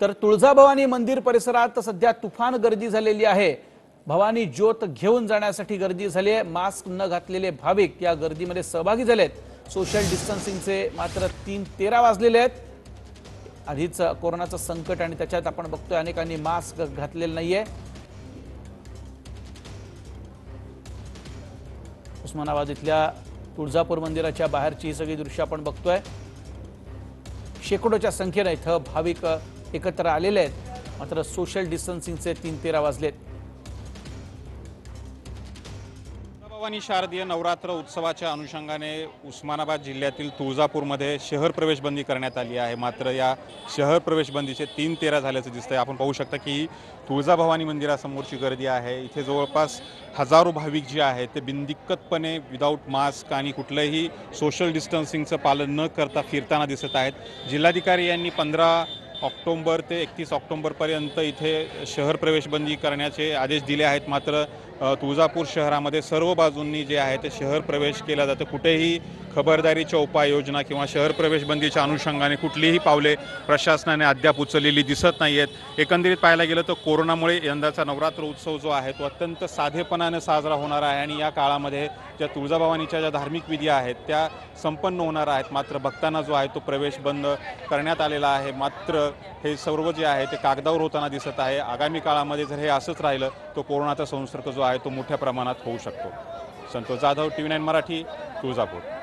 तर तुळजाभवानी मंदिर परिसरात सध्या तुफान गर्दी झालेली आहे. भवानी ज्योत घेऊन जाण्यासाठी गर्दी झाली आहे. मास्क न घातलेले भाविक या गर्दीमध्ये सहभागी झालेत. सोशल डिस्टन्सिंगचे मात्र तीन तेरा वाजलेले आहेत. आधीच कोरोनाचं संकट आणि त्याच्यात आपण बघतोय अनेकांनी मास्क घातलेलं नाहीये. उस्मानाबाद इथल्या तुळजापूर मंदिराच्या बाहेरची ही सगळी दृश्य आपण बघतोय. शेकडोच्या संख्येनं इथं भाविक एकत्र आलेले आहेत. मात्र सोशल डिस्टन्सिंगचे तीन तेरा वाजलेत भवानी शारदीय नवरात्र उत्सवाच्या अनुषंगाने उस्मानाबाद जिल्ह्यातील तुळजापूरमध्ये शहर प्रवेशबंदी करण्यात आली आहे. मात्र या शहर प्रवेशबंदीचे तीन तेरा झाल्याचं दिसतंय. आपण पाहू शकता की तुळजाभवानी मंदिरासमोरची गर्दी आहे. इथे जवळपास हजारो भाविक जे आहेत ते बिनदिक्कतपणे विदाऊट मास्क आणि कुठलंही सोशल डिस्टन्सिंगचं पालन न करता फिरताना दिसत आहेत. जिल्हाधिकारी यांनी पंधरा ऑक्टोंबर ते एकतीस ऑक्टोंबरपर्यंत इथे शहर प्रवेशबंदी करण्याचे आदेश दिले आहेत. मात्र तुळजापूर शहरामध्ये सर्व बाजूंनी जे आहे ते शहर प्रवेश केला जातं. कुठेही खबरदारीच्या उपाययोजना किंवा शहर प्रवेश बंदीच्या अनुषंगाने कुठलीही पावले प्रशासनाने अद्याप उचललेली दिसत नाही आहेत एकंदरीत पाहायला गेलं तर कोरोनामुळे यंदाचा नवरात्र उत्सव जो आहे तो अत्यंत साधेपणाने साजरा होणार आहे आणि या काळामध्ये ज्या तुळजाभवानीच्या ज्या धार्मिक विधी आहेत त्या संपन्न होणार आहेत. मात्र भक्तांना जो आहे तो प्रवेश बंद करण्यात आलेला आहे. मात्र हे सर्व जे आहे ते कागदावर होताना दिसत आहे. आगामी काळामध्ये जर हे असंच राहिलं तो कोरोनाचा संसर्ग जो आहे तो मोठ्या प्रमाणात होऊ शकतो. Santosh Jadhav T V nine Marathi Tuljapur.